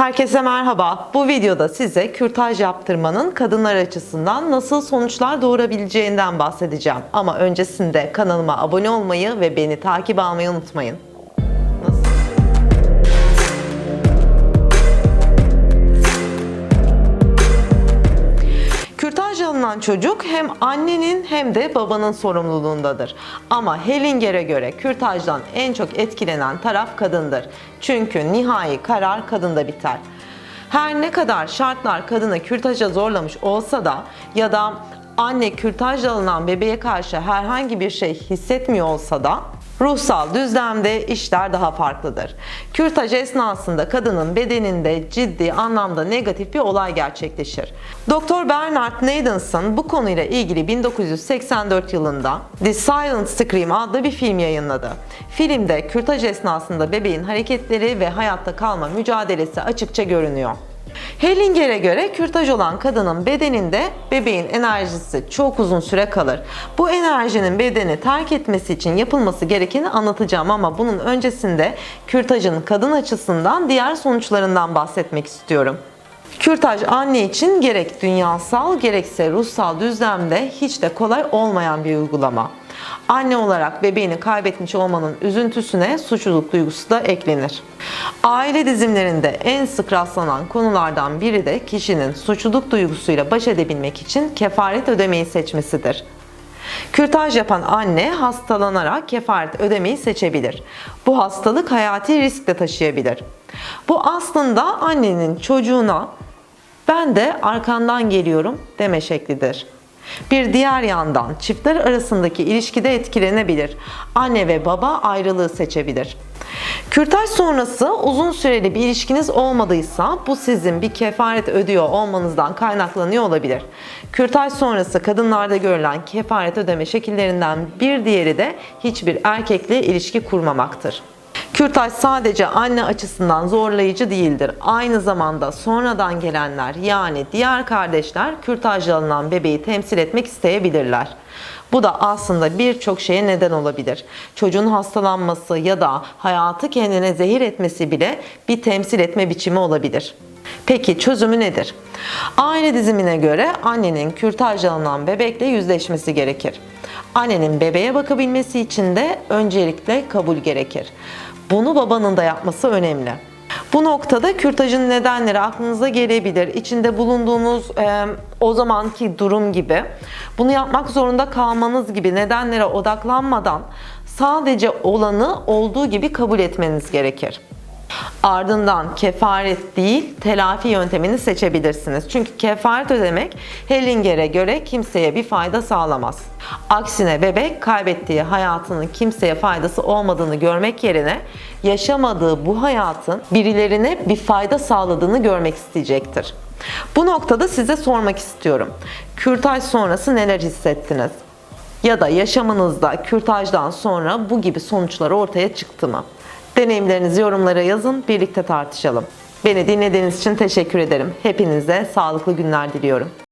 Herkese merhaba. Bu videoda size kürtaj yaptırmanın kadınlar açısından nasıl sonuçlar doğurabileceğinden bahsedeceğim. Ama öncesinde kanalıma abone olmayı ve beni takip almayı unutmayın. Alınan çocuk hem annenin hem de babanın sorumluluğundadır. Ama Hellinger'e göre kürtajdan en çok etkilenen taraf kadındır. Çünkü nihai karar kadında biter. Her ne kadar şartlar kadını kürtaja zorlamış olsa da ya da anne kürtajla alınan bebeğe karşı herhangi bir şey hissetmiyor olsa da Ruhsal düzlemde işler daha farklıdır. Kürtaj esnasında kadının bedeninde ciddi anlamda negatif bir olay gerçekleşir. Dr. Bernard Nadenson bu konuyla ilgili 1984 yılında The Silent Scream adlı bir film yayınladı. Filmde kürtaj esnasında bebeğin hareketleri ve hayatta kalma mücadelesi açıkça görünüyor. Hellinger'e göre kürtaj olan kadının bedeninde bebeğin enerjisi çok uzun süre kalır. Bu enerjinin bedeni terk etmesi için yapılması gerekeni anlatacağım ama bunun öncesinde kürtajın kadın açısından diğer sonuçlarından bahsetmek istiyorum. Kürtaj anne için gerek dünyasal gerekse ruhsal düzlemde hiç de kolay olmayan bir uygulama. Anne olarak bebeğini kaybetmiş olmanın üzüntüsüne suçluluk duygusu da eklenir. Aile dizimlerinde en sık rastlanan konulardan biri de kişinin suçluluk duygusuyla baş edebilmek için kefaret ödemeyi seçmesidir. Kürtaj yapan anne hastalanarak kefaret ödemeyi seçebilir. Bu hastalık hayati risk de taşıyabilir. Bu aslında annenin çocuğuna ben de arkandan geliyorum deme şeklidir. Bir diğer yandan çiftler arasındaki ilişkide etkilenebilir. Anne ve baba ayrılığı seçebilir. Kürtaj sonrası uzun süreli bir ilişkiniz olmadıysa bu sizin bir kefaret ödüyor olmanızdan kaynaklanıyor olabilir. Kürtaj sonrası kadınlarda görülen kefaret ödeme şekillerinden bir diğeri de hiçbir erkekle ilişki kurmamaktır. Kürtaj sadece anne açısından zorlayıcı değildir. Aynı zamanda sonradan gelenler yani diğer kardeşler kürtajla alınan bebeği temsil etmek isteyebilirler. Bu da aslında birçok şeye neden olabilir. Çocuğun hastalanması ya da hayatı kendine zehir etmesi bile bir temsil etme biçimi olabilir. Peki çözümü nedir? Aile dizimine göre annenin kürtajla alınan bebekle yüzleşmesi gerekir. Annenin bebeğe bakabilmesi için de öncelikle kabul gerekir. Bunu babanın da yapması önemli. Bu noktada kürtajın nedenleri aklınıza gelebilir. İçinde bulunduğunuz e, o zamanki durum gibi. Bunu yapmak zorunda kalmanız gibi nedenlere odaklanmadan sadece olanı olduğu gibi kabul etmeniz gerekir. Ardından kefaret değil, telafi yöntemini seçebilirsiniz. Çünkü kefaret ödemek Hellinger'e göre kimseye bir fayda sağlamaz. Aksine bebek kaybettiği hayatının kimseye faydası olmadığını görmek yerine yaşamadığı bu hayatın birilerine bir fayda sağladığını görmek isteyecektir. Bu noktada size sormak istiyorum. Kürtaj sonrası neler hissettiniz? Ya da yaşamınızda kürtajdan sonra bu gibi sonuçlar ortaya çıktı mı? Deneyimlerinizi yorumlara yazın, birlikte tartışalım. Beni dinlediğiniz için teşekkür ederim. Hepinize sağlıklı günler diliyorum.